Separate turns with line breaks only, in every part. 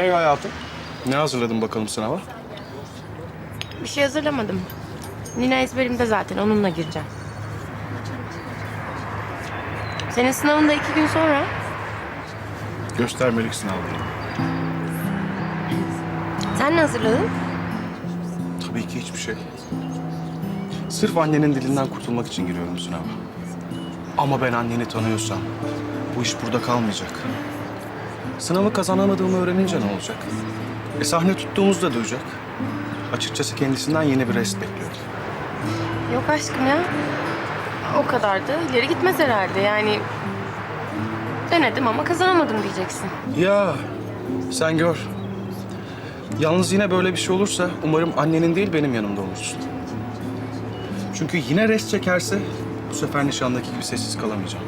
Ey hayatım. Ne hazırladın bakalım sınava?
Bir şey hazırlamadım. Nina ezberimde zaten onunla gireceğim. Senin sınavın da iki gün sonra.
Göstermelik sınav diyelim.
Sen ne hazırladın?
Tabii ki hiçbir şey. Sırf annenin dilinden kurtulmak için giriyorum sınava. Ama ben anneni tanıyorsam bu iş burada kalmayacak. Sınavı kazanamadığımı öğrenince ne olacak? E sahne tuttuğumuzda duyacak. Açıkçası kendisinden yeni bir rest bekliyorum.
Yok aşkım ya. O kadar da ileri gitmez herhalde yani. Denedim ama kazanamadım diyeceksin.
Ya sen gör. Yalnız yine böyle bir şey olursa umarım annenin değil benim yanımda olursun. Çünkü yine rest çekerse bu sefer nişandaki gibi sessiz kalamayacağım.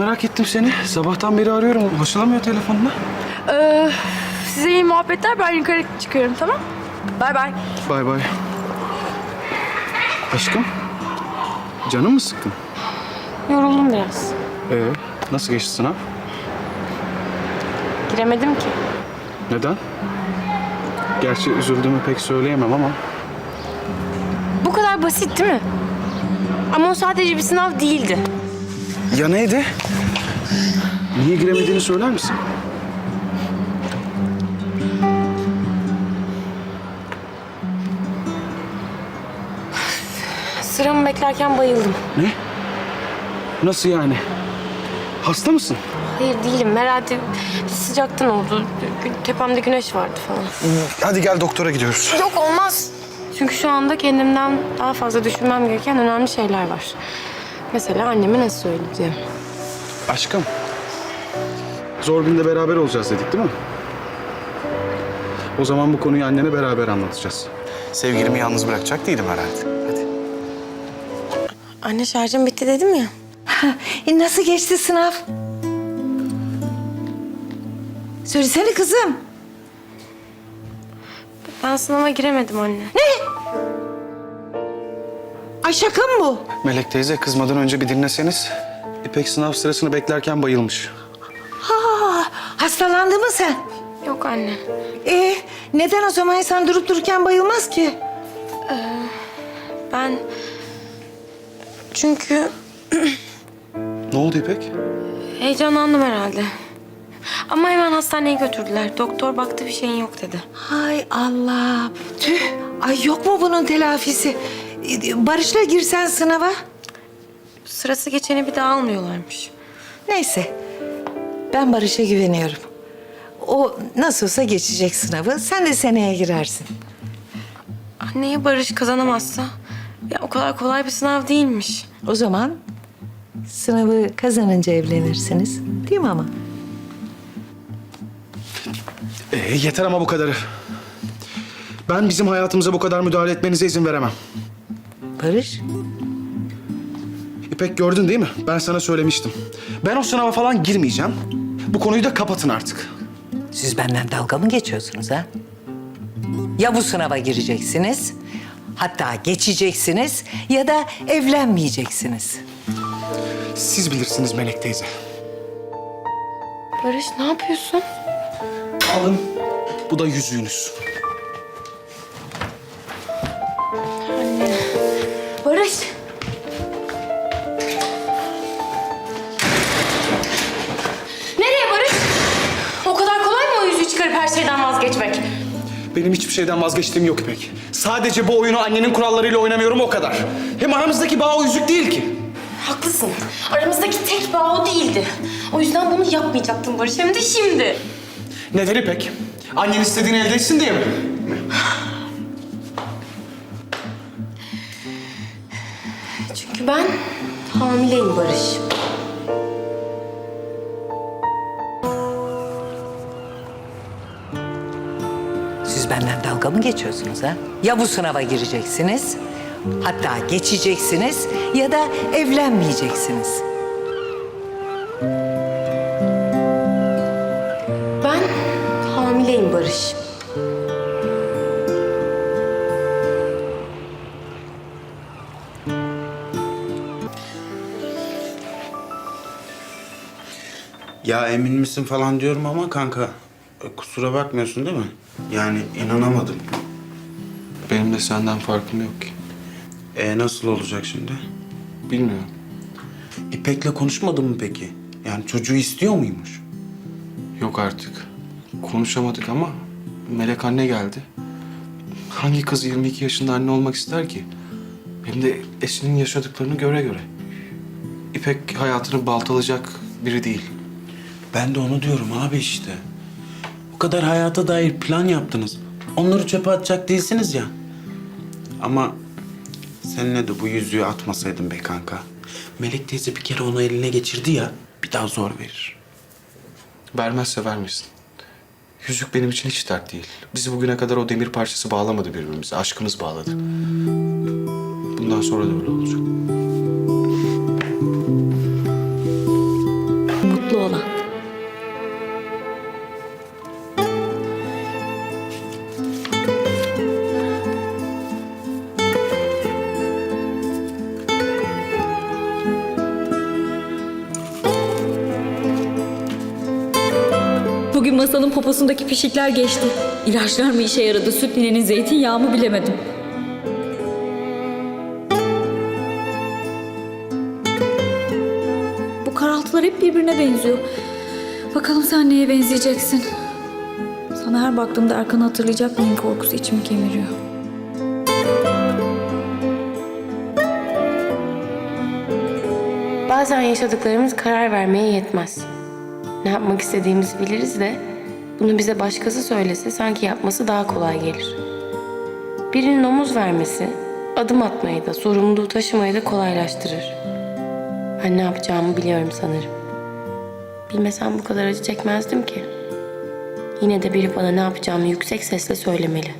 Merak ettim seni. Sabahtan beri arıyorum. Ulaşılamıyor telefonuna.
Ee, size iyi muhabbetler. Ben yukarı çıkıyorum tamam? Bay bay.
Bay bay. Aşkım. Canın mı sıkkın?
Yoruldum biraz.
Ee, nasıl geçti sınav?
Giremedim ki.
Neden? Gerçi üzüldüğümü pek söyleyemem ama
Bu kadar basit değil mi? Ama o sadece bir sınav değildi.
Ya neydi? Niye giremediğini söyler misin?
Sıramı beklerken bayıldım.
Ne? Nasıl yani? Hasta mısın?
Hayır değilim. Herhalde sıcaktan oldu. Gü- Tepemde güneş vardı falan.
Hadi gel doktora gidiyoruz.
Yok olmaz. Çünkü şu anda kendimden daha fazla düşünmem gereken önemli şeyler var. Mesela anneme nasıl söyleyeceğim?
Aşkım. Zor günde beraber olacağız dedik değil mi? O zaman bu konuyu annene beraber anlatacağız. Sevgilimi yalnız bırakacak değilim herhalde. Hadi.
Anne şarjım bitti dedim ya.
E nasıl geçti sınav? Söylesene kızım.
Ben sınava giremedim anne.
Ay şaka mı bu?
Melek teyze kızmadan önce bir dinleseniz. İpek sınav sırasını beklerken bayılmış.
Ha, hastalandı mı sen?
Yok anne.
E neden o zaman insan durup dururken bayılmaz ki?
Ben... Çünkü
Ne oldu İpek?
heyecanlandım herhalde. Ama hemen hastaneye götürdüler. Doktor baktı bir şeyin yok dedi.
Hay Allah. Tüh. Ay yok mu bunun telafisi? E, Barış'la girsen sınava.
Sırası geçeni bir daha almıyorlarmış.
Neyse. Ben Barış'a güveniyorum. O nasıl olsa geçecek sınavı. Sen de seneye girersin.
Anneye Barış kazanamazsa... Ya o kadar kolay bir sınav değilmiş.
O zaman sınavı kazanınca evlenirsiniz. Değil mi ama?
Ee, yeter ama bu kadarı. Ben bizim hayatımıza bu kadar müdahale etmenize izin veremem.
Barış.
İpek gördün değil mi? Ben sana söylemiştim. Ben o sınava falan girmeyeceğim. Bu konuyu da kapatın artık.
Siz benden dalga mı geçiyorsunuz ha? Ya bu sınava gireceksiniz, hatta geçeceksiniz ya da evlenmeyeceksiniz.
Siz bilirsiniz Melek teyze.
Barış ne yapıyorsun?
Alın. Bu da yüzüğünüz. Benim hiçbir şeyden vazgeçtiğim yok İpek. Sadece bu oyunu annenin kurallarıyla oynamıyorum o kadar. Hem aramızdaki bağ o yüzük değil ki.
Haklısın. Aramızdaki tek bağ o değildi. O yüzden bunu yapmayacaktım Barış. Hem de şimdi.
Neden İpek? Annen istediğini elde etsin diye mi?
Çünkü ben hamileyim Barış.
Siz benden dalga mı geçiyorsunuz ha? Ya bu sınava gireceksiniz, hatta geçeceksiniz ya da evlenmeyeceksiniz.
Barış.
Ya emin misin falan diyorum ama kanka e, kusura bakmıyorsun değil mi? Yani inanamadım.
Benim de senden farkım yok ki.
E nasıl olacak şimdi?
Bilmiyorum.
İpek'le konuşmadın mı peki? Yani çocuğu istiyor muymuş?
Yok artık. Konuşamadık ama Melek anne geldi. Hangi kız 22 yaşında anne olmak ister ki? Hem de Esin'in yaşadıklarını göre göre. İpek hayatını baltalayacak biri değil.
Ben de onu diyorum abi işte. Kadar hayata dair plan yaptınız. Onları çöpe atacak değilsiniz ya. Ama seninle de bu yüzüğü atmasaydın be kanka. Melek teyze bir kere onu eline geçirdi ya. Bir daha zor verir.
Vermezse vermesin. Yüzük benim için hiç dert değil. Bizi bugüne kadar o demir parçası bağlamadı birbirimize. Aşkımız bağladı. Bundan sonra da öyle olacak.
Poposundaki pişikler geçti. İlaçlar mı işe yaradı, süt ninenin zeytinyağı mı bilemedim. Bu karaltılar hep birbirine benziyor. Bakalım sen neye benzeyeceksin? Sana her baktığımda Erkan'ı hatırlayacak mıyım korkusu içimi kemiriyor.
Bazen yaşadıklarımız karar vermeye yetmez. Ne yapmak istediğimizi biliriz de bunu bize başkası söylese sanki yapması daha kolay gelir. Birinin omuz vermesi adım atmayı da sorumluluğu taşımayı da kolaylaştırır. Ben ne yapacağımı biliyorum sanırım. Bilmesem bu kadar acı çekmezdim ki. Yine de biri bana ne yapacağımı yüksek sesle söylemeli.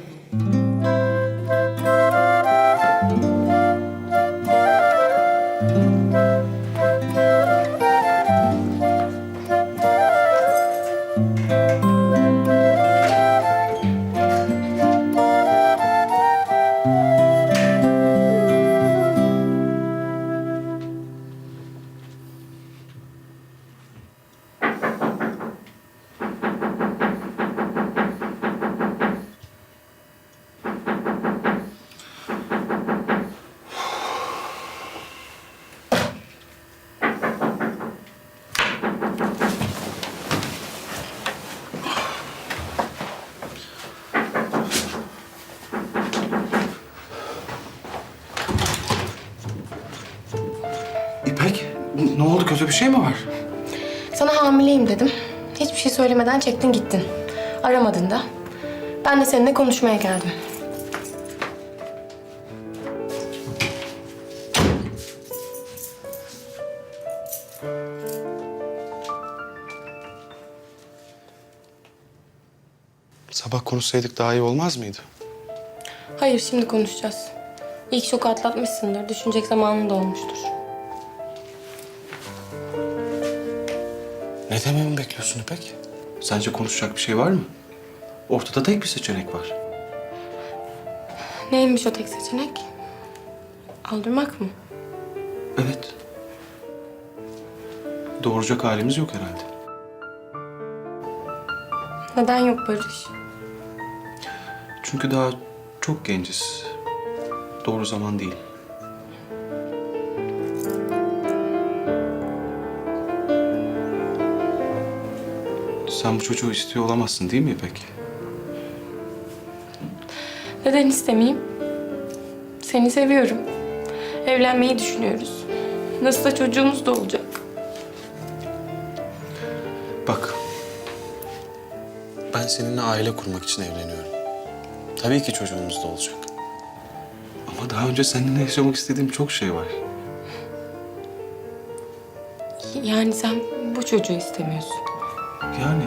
Ne oldu? Kötü bir şey mi var?
Sana hamileyim dedim. Hiçbir şey söylemeden çektin gittin. Aramadın da. Ben de seninle konuşmaya geldim.
Sabah konuşsaydık daha iyi olmaz mıydı?
Hayır şimdi konuşacağız. İlk şoku atlatmışsındır. Düşünecek zamanın da olmuştur.
Ne dememi bekliyorsun İpek? Sence konuşacak bir şey var mı? Ortada tek bir seçenek var.
Neymiş o tek seçenek? Aldırmak mı?
Evet. Doğuracak halimiz yok herhalde.
Neden yok Barış?
Çünkü daha çok genciz. Doğru zaman değil. Sen bu çocuğu istiyor olamazsın değil mi İpek?
Neden istemeyeyim? Seni seviyorum. Evlenmeyi düşünüyoruz. Nasıl da çocuğumuz da olacak.
Bak. Ben seninle aile kurmak için evleniyorum. Tabii ki çocuğumuz da olacak. Ama daha önce seninle yaşamak istediğim çok şey var.
Yani sen bu çocuğu istemiyorsun.
Yani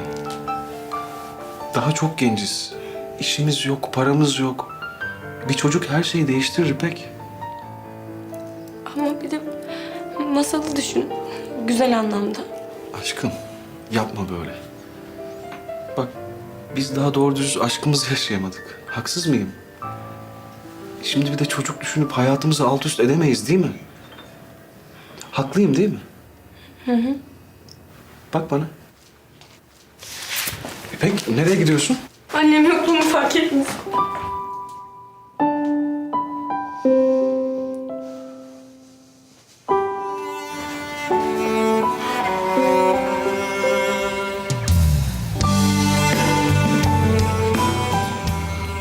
daha çok genciz. İşimiz yok, paramız yok. Bir çocuk her şeyi değiştirir İpek.
Ama bir de masalı düşün. Güzel anlamda.
Aşkım yapma böyle. Bak biz daha doğru düz aşkımızı yaşayamadık. Haksız mıyım? Şimdi bir de çocuk düşünüp hayatımızı alt üst edemeyiz değil mi? Haklıyım değil mi? Hı hı. Bak bana. İpek nereye gidiyorsun?
Annem yokluğumu fark etmiş.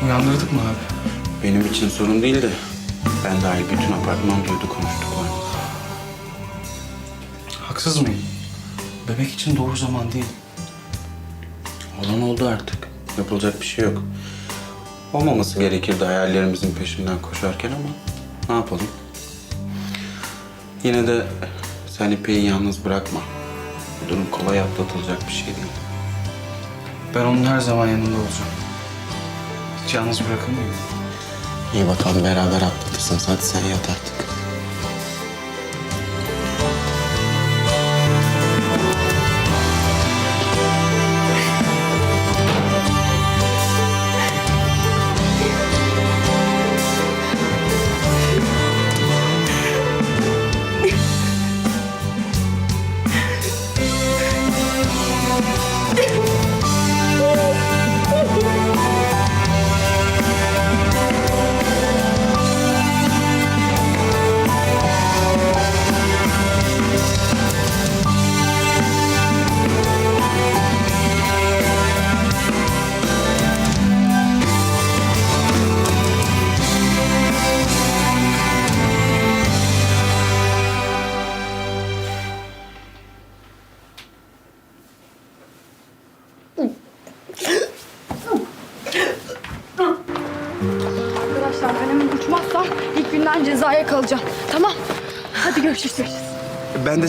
Uyandırdık mı abi?
Benim için sorun değil de ben dahil bütün apartman duydu konuştuklarını.
Haksız mıyım? Bebek için doğru zaman değil.
Olan oldu artık. Yapılacak bir şey yok. Olmaması gerekirdi hayallerimizin peşinden koşarken ama ne yapalım? Yine de sen İpek'i yalnız bırakma. Bu durum kolay atlatılacak bir şey değil.
Ben onun her zaman yanında olacağım. Hiç yalnız bırakır mıyım?
İyi bakalım beraber atlatırsınız. Hadi sen yat artık.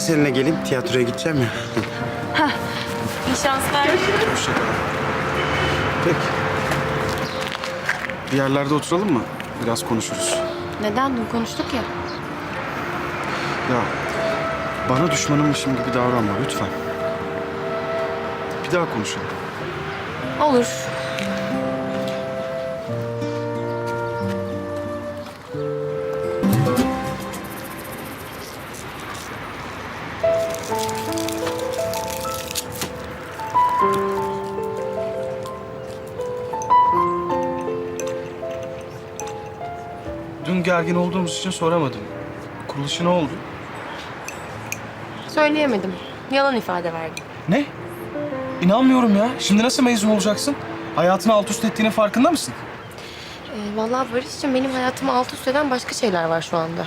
Seninle geleyim. Tiyatroya gideceğim ya.
İyi şanslar.
Peki. Bir yerlerde oturalım mı? Biraz konuşuruz.
Neden? Dün konuştuk ya.
Ya bana düşmanımmışım gibi davranma lütfen. Bir daha konuşalım.
Olur.
Gergin olduğumuz için soramadım. Kuruluşu ne oldu?
Söyleyemedim. Yalan ifade verdim.
Ne? İnanmıyorum ya. Şimdi nasıl mezun olacaksın? Hayatını alt üst ettiğinin farkında mısın?
Ee, vallahi Barış'cığım benim hayatımı alt üst eden başka şeyler var şu anda.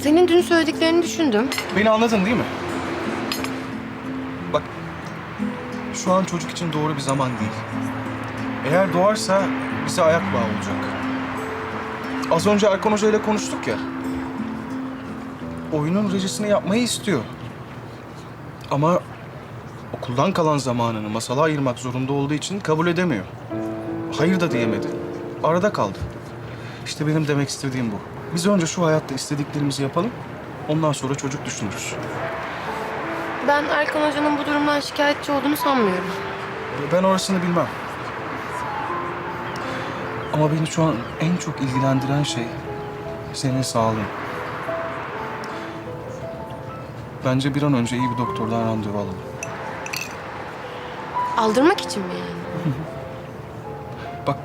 Senin dün söylediklerini düşündüm.
Beni anladın değil mi? Bak, şu an çocuk için doğru bir zaman değil. Eğer doğarsa bize ayak bağı olacak. Az önce Erkan Hoca ile konuştuk ya. Oyunun rejisini yapmayı istiyor. Ama okuldan kalan zamanını masala ayırmak zorunda olduğu için kabul edemiyor. Hayır da diyemedi. Arada kaldı. İşte benim demek istediğim bu. Biz önce şu hayatta istediklerimizi yapalım. Ondan sonra çocuk düşünürüz.
Ben Erkan Hoca'nın bu durumdan şikayetçi olduğunu sanmıyorum.
Ben orasını bilmem. Ama beni şu an en çok ilgilendiren şey senin sağlığın. Bence bir an önce iyi bir doktordan randevu alalım.
Aldırmak için mi yani?
Bak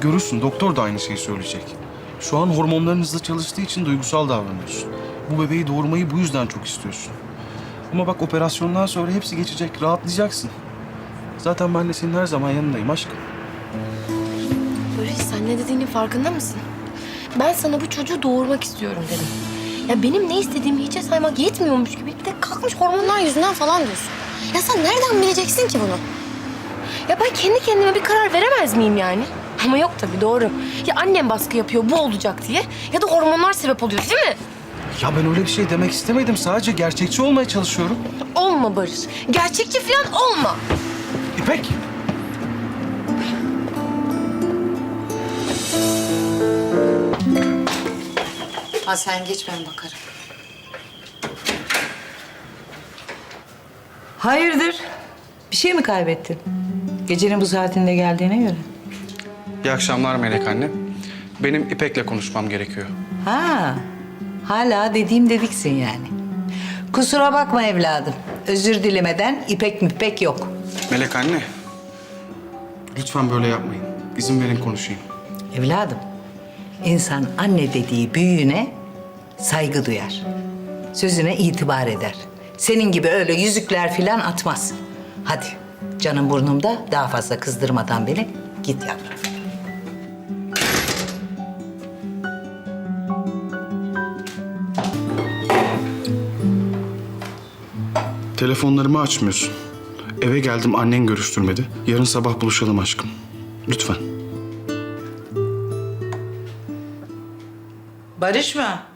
görürsün doktor da aynı şeyi söyleyecek. Şu an hormonların hızlı çalıştığı için duygusal davranıyorsun. Bu bebeği doğurmayı bu yüzden çok istiyorsun. Ama bak operasyondan sonra hepsi geçecek, rahatlayacaksın. Zaten ben de senin her zaman yanındayım aşkım.
Sen ne dediğinin farkında mısın? Ben sana bu çocuğu doğurmak istiyorum dedim. Ya benim ne istediğimi hiçe saymak yetmiyormuş gibi bir de kalkmış hormonlar yüzünden falan diyorsun. Ya sen nereden bileceksin ki bunu? Ya ben kendi kendime bir karar veremez miyim yani? Ama yok tabii doğru. Ya annem baskı yapıyor bu olacak diye ya da hormonlar sebep oluyor değil mi?
Ya ben öyle bir şey demek istemedim. Sadece gerçekçi olmaya çalışıyorum.
Olma Barış. Gerçekçi falan olma.
İpek!
Sen geç ben bakarım. Hayırdır? Bir şey mi kaybettin? Gecenin bu saatinde geldiğine göre.
İyi akşamlar Melek anne. Benim İpek'le konuşmam gerekiyor.
Ha, hala dediğim dediksin yani. Kusura bakma evladım. Özür dilemeden ipek müpek yok.
Melek anne. Lütfen böyle yapmayın. İzin verin konuşayım.
Evladım, insan anne dediği büyüğüne saygı duyar. Sözüne itibar eder. Senin gibi öyle yüzükler filan atmaz. Hadi canım burnumda daha fazla kızdırmadan beni git yavrum.
Telefonlarımı açmıyorsun. Eve geldim annen görüştürmedi. Yarın sabah buluşalım aşkım. Lütfen.
Barış mı?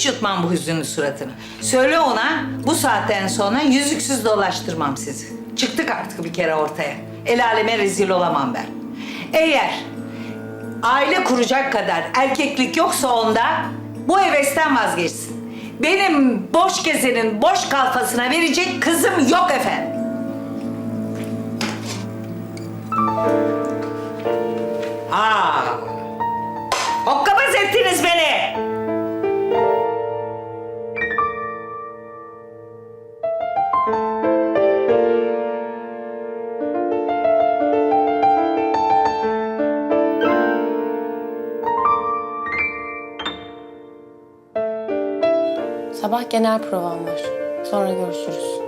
Hiç yutmam bu hüzünlü suratını. Söyle ona bu saatten sonra yüzüksüz dolaştırmam sizi. Çıktık artık bir kere ortaya. El aleme rezil olamam ben. Eğer aile kuracak kadar erkeklik yoksa onda bu hevesten vazgeçsin. Benim boş gezenin boş kalfasına verecek kızım yok efendim. Ha. Hokkabaz ettiniz beni.
Genel provam var. Sonra görüşürüz.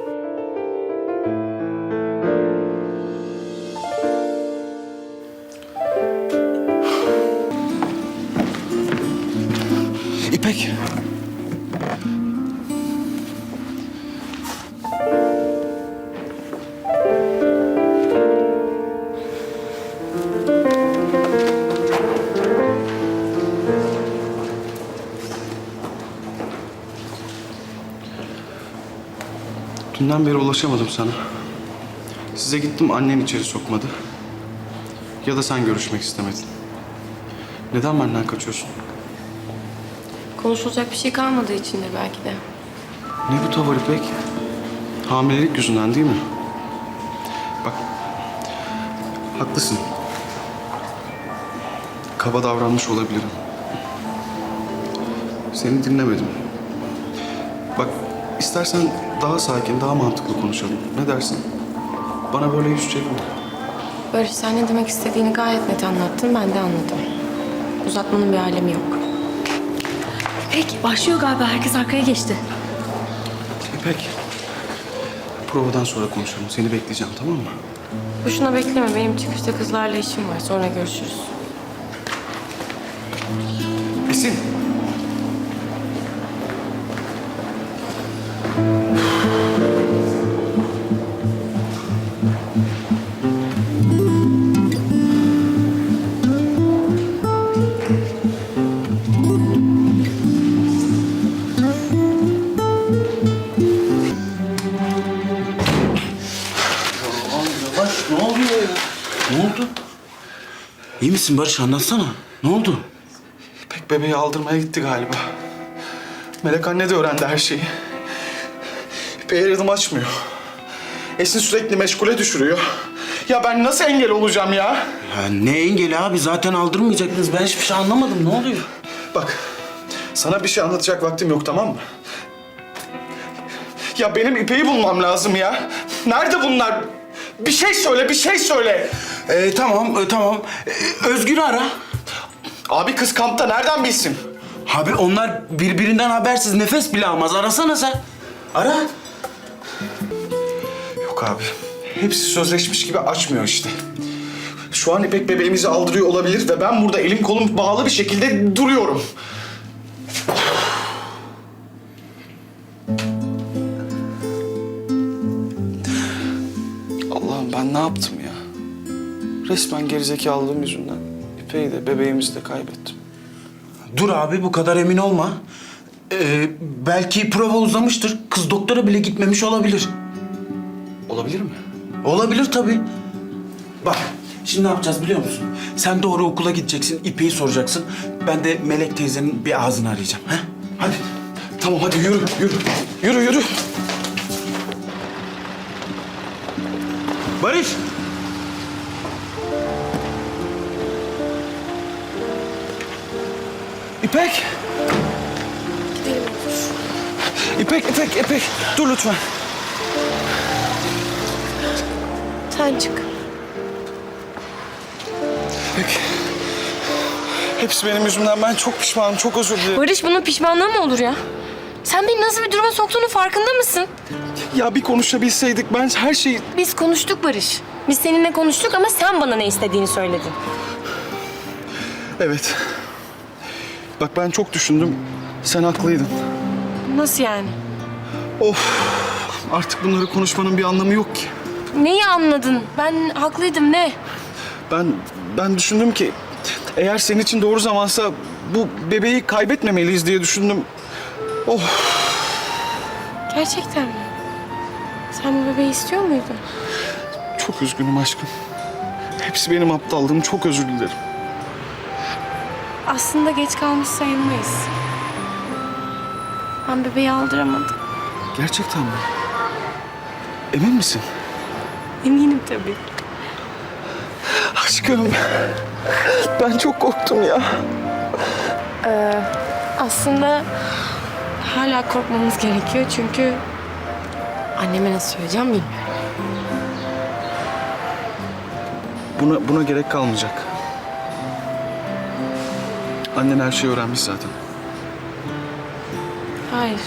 Dünden beri ulaşamadım sana. Size gittim annen içeri sokmadı. Ya da sen görüşmek istemedin. Neden benden kaçıyorsun?
Konuşulacak bir şey kalmadığı içindir belki de.
Ne bu tavır İpek? Hamilelik yüzünden değil mi? Bak, haklısın. Kaba davranmış olabilirim. Seni dinlemedim. Bak, istersen daha sakin, daha mantıklı konuşalım. Ne dersin? Bana böyle yüz çevirme.
Barış sen ne demek istediğini gayet net anlattın. Ben de anladım. Uzatmanın bir alemi yok.
Peki başlıyor galiba. Herkes arkaya geçti.
İpek, provadan sonra konuşalım. Seni bekleyeceğim, tamam mı?
Boşuna bekleme. Benim çıkışta kızlarla işim var. Sonra görüşürüz.
Esin.
İyi misin Barış anlatsana. Ne oldu?
İpek bebeği aldırmaya gitti galiba. Melek anne de öğrendi her şeyi. İpek'e aradım açmıyor. Esin sürekli meşgule düşürüyor. Ya ben nasıl engel olacağım ya?
Ya ne engeli abi zaten aldırmayacaktınız. Ben hiçbir şey anlamadım. Ne oluyor?
Bak, sana bir şey anlatacak vaktim yok tamam mı? Ya benim İpek'i bulmam lazım ya. Nerede bunlar? Bir şey söyle, bir şey söyle.
Ee, tamam, e, tamam. Ee, Özgür'ü ara.
Abi kız kampta nereden bilsin?
Abi onlar birbirinden habersiz nefes bile almaz. Arasana sen. Ara.
Yok abi. Hepsi sözleşmiş gibi açmıyor işte. Şu an İpek bebeğimizi aldırıyor olabilir ve ben burada elim kolum bağlı bir şekilde duruyorum. Allah'ım ben ne yaptım ya? Resmen gerizekalılığım yüzünden İpek'i de bebeğimizi de kaybettim.
Dur abi bu kadar emin olma. Ee, belki prova uzamıştır. Kız doktora bile gitmemiş olabilir.
Olabilir mi?
Olabilir tabii. Bak şimdi ne yapacağız biliyor musun? Sen doğru okula gideceksin, İpek'i soracaksın. Ben de Melek teyzenin bir ağzını arayacağım. He? Hadi.
Tamam hadi yürü yürü. Yürü yürü. Barış. İpek. İpek, İpek, İpek. Dur lütfen.
Sen çık.
İpek. Hepsi benim yüzümden. Ben çok pişmanım, çok özür dilerim.
Barış bunun pişmanlığı mı olur ya? Sen beni nasıl bir duruma soktuğunu farkında mısın?
Ya bir konuşabilseydik ben her şeyi...
Biz konuştuk Barış. Biz seninle konuştuk ama sen bana ne istediğini söyledin.
Evet. Bak ben çok düşündüm. Sen haklıydın.
Nasıl yani?
Of. Artık bunları konuşmanın bir anlamı yok ki.
Neyi anladın? Ben haklıydım ne?
Ben ben düşündüm ki eğer senin için doğru zamansa bu bebeği kaybetmemeliyiz diye düşündüm. Oh
Gerçekten mi? Sen bu bebeği istiyor muydun?
çok üzgünüm aşkım. Hepsi benim aptallığım. Çok özür dilerim.
Aslında geç kalmış sayılmayız. Ben bebeği aldıramadım.
Gerçekten mi? Emin misin?
Eminim tabii.
Aşkım. Ben çok korktum ya.
Aslında hala korkmamız gerekiyor çünkü anneme nasıl söyleyeceğim bilmiyorum.
Buna buna gerek kalmayacak. Annen her şeyi öğrenmiş zaten.
Hayır.